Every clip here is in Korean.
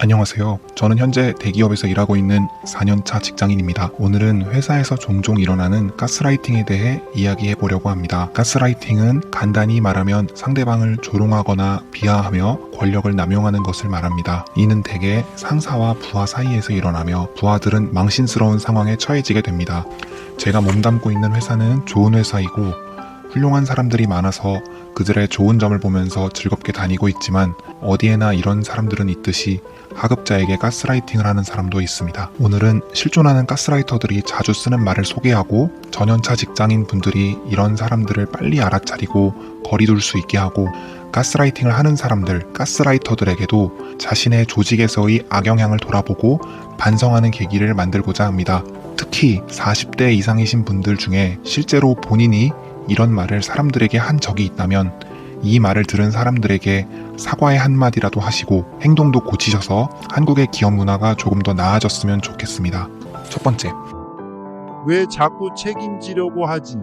안녕하세요. 저는 현재 대기업에서 일하고 있는 4년차 직장인입니다. 오늘은 회사에서 종종 일어나는 가스라이팅에 대해 이야기해 보려고 합니다. 가스라이팅은 간단히 말하면 상대방을 조롱하거나 비하하며 권력을 남용하는 것을 말합니다. 이는 대개 상사와 부하 사이에서 일어나며 부하들은 망신스러운 상황에 처해지게 됩니다. 제가 몸담고 있는 회사는 좋은 회사이고 훌륭한 사람들이 많아서 그들의 좋은 점을 보면서 즐겁게 다니고 있지만 어디에나 이런 사람들은 있듯이 하급자에게 가스라이팅을 하는 사람도 있습니다. 오늘은 실존하는 가스라이터들이 자주 쓰는 말을 소개하고 전연차 직장인 분들이 이런 사람들을 빨리 알아차리고 거리둘 수 있게 하고 가스라이팅을 하는 사람들, 가스라이터들에게도 자신의 조직에서의 악영향을 돌아보고 반성하는 계기를 만들고자 합니다. 특히 40대 이상이신 분들 중에 실제로 본인이 이런 말을 사람들에게 한 적이 있다면 이 말을 들은 사람들에게 사과의 한마디라도 하시고 행동도 고치셔서 한국의 기업 문화가 조금 더 나아졌으면 좋겠습니다. 첫 번째, 왜 자꾸 책임지려고 하지?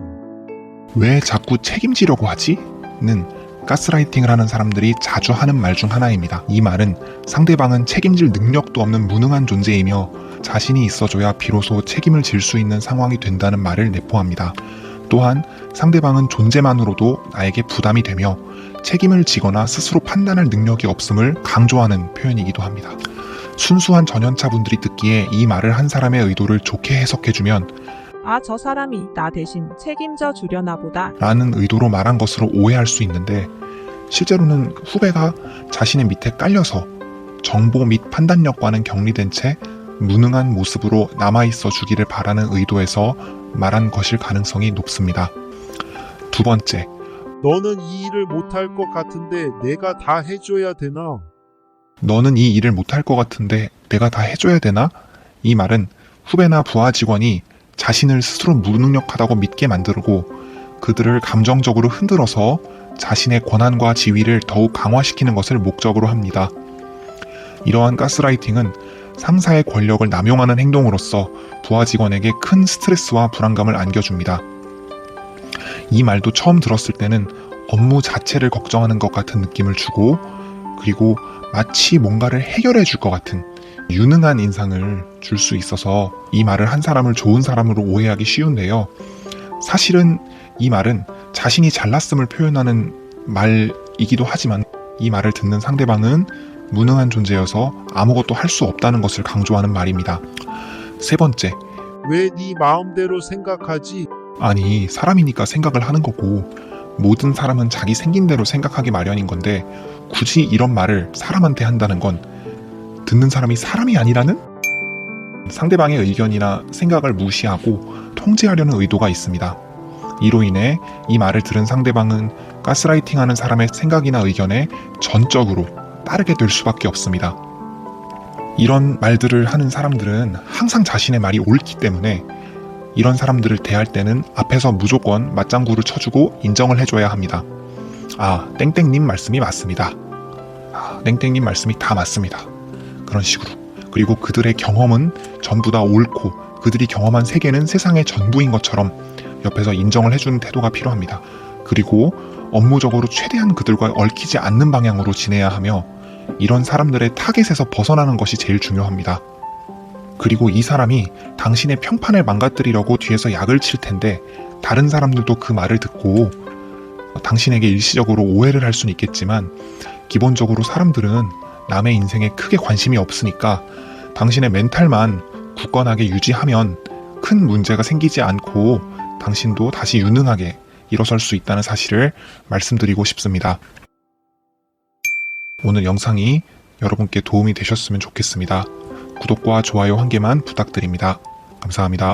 왜 자꾸 책임지려고 하지? 는 가스라이팅을 하는 사람들이 자주 하는 말 중 하나입니다. 이 말은 상대방은 책임질 능력도 없는 무능한 존재이며 자신이 있어줘야 비로소 책임을 질 수 있는 상황이 된다는 말을 내포합니다. 또한 상대방은 존재만으로도 나에게 부담이 되며 책임을 지거나 스스로 판단할 능력이 없음을 강조하는 표현이기도 합니다. 순수한 전연차 분들이 듣기에 이 말을 한 사람의 의도를 좋게 해석해주면 아, 저 사람이 나 대신 책임져 주려나 보다. 라는 의도로 말한 것으로 오해할 수 있는데 실제로는 후배가 자신의 밑에 깔려서 정보 및 판단력과는 격리된 채 무능한 모습으로 남아있어 주기를 바라는 의도에서 말한 것일 가능성이 높습니다. 두 번째, 너는 이 일을 못할 것 같은데 내가 다 해줘야 되나? 너는 이 일을 못할 것 같은데 내가 다 해줘야 되나? 이 말은 후배나 부하 직원이 자신을 스스로 무능력하다고 믿게 만들고 그들을 감정적으로 흔들어서 자신의 권한과 지위를 더욱 강화시키는 것을 목적으로 합니다. 이러한 가스라이팅은 상사의 권력을 남용하는 행동으로서 부하 직원에게 큰 스트레스와 불안감을 안겨줍니다. 이 말도 처음 들었을 때는 업무 자체를 걱정하는 것 같은 느낌을 주고 그리고 마치 뭔가를 해결해 줄 것 같은 유능한 인상을 줄 수 있어서 이 말을 한 사람을 좋은 사람으로 오해하기 쉬운데요. 사실은 이 말은 자신이 잘났음을 표현하는 말이기도 하지만 이 말을 듣는 상대방은 무능한 존재여서 아무것도 할 수 없다는 것을 강조하는 말입니다. 세 번째, 왜 네 마음대로 생각하지? 아니, 사람이니까 생각을 하는 거고, 모든 사람은 자기 생긴 대로 생각하기 마련인 건데, 굳이 이런 말을 사람한테 한다는 건, 듣는 사람이 사람이 아니라는? 상대방의 의견이나 생각을 무시하고 통제하려는 의도가 있습니다. 이로 인해 이 말을 들은 상대방은 가스라이팅 하는 사람의 생각이나 의견에 전적으로 따르게 될 수밖에 없습니다. 이런 말들을 하는 사람들은 항상 자신의 말이 옳기 때문에 이런 사람들을 대할 때는 앞에서 무조건 맞장구를 쳐주고 인정을 해줘야 합니다. 아, 땡땡님 말씀이 맞습니다. 아, 땡땡님 말씀이 다 맞습니다. 그런 식으로. 그리고 그들의 경험은 전부 다 옳고 그들이 경험한 세계는 세상의 전부인 것처럼 옆에서 인정을 해주는 태도가 필요합니다. 그리고 업무적으로 최대한 그들과 얽히지 않는 방향으로 지내야 하며 이런 사람들의 타겟에서 벗어나는 것이 제일 중요합니다. 그리고 이 사람이 당신의 평판을 망가뜨리려고 뒤에서 약을 칠 텐데 다른 사람들도 그 말을 듣고 당신에게 일시적으로 오해를 할 수는 있겠지만 기본적으로 사람들은 남의 인생에 크게 관심이 없으니까 당신의 멘탈만 굳건하게 유지하면 큰 문제가 생기지 않고 당신도 다시 유능하게 일어설 수 있다는 사실을 말씀드리고 싶습니다. 오늘 영상이 여러분께 도움이 되셨으면 좋겠습니다. 구독과 좋아요 한 개만 부탁드립니다. 감사합니다.